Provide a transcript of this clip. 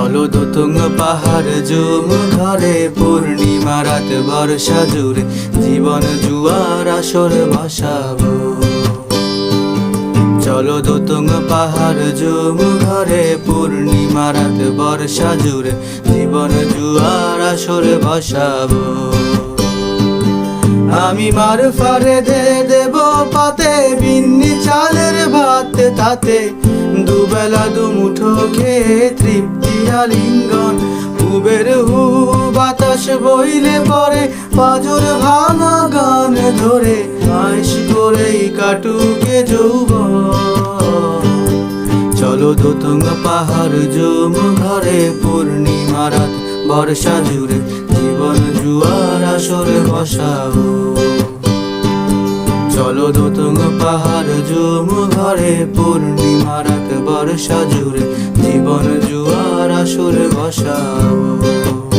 চলো দোতঙ্গ পাহাড় জুম ঘরে। পূর্ণিমা রাত বর্ষা জুড়ে জীবন জুয়ার আসর ভাসাবো। চলো দোতঙ্গ পাহাড় জুম ঘরে। পূর্ণিমা রাত বর্ষা জুড়ে জীবন জুয়ার আসর ভাসাবো। আমি মার ফারে দে দেব পাতে, বিন্নি চালের ভাত তাতে। দুবেলা দুমুঠো খেয়ে তৃপ্তি আলিঙ্গন উবের হু বাতাস বইলে পরে পাজর ভাঙা গান ধরে আইস করেই কাটুকে যৌবন। চলো দোতঙ্গ পাহাড় জুম ঘরে পূর্ণিমা রাত বর্ষা জুড়ে জীবন জুয়ার আসরে বসাবো চলো দোতঙ্গ পাহাড় জুম ঘরে পূর্ণিমা রাত বর্ষা জুড়ে জীবন জুয়ার আসর বসাবো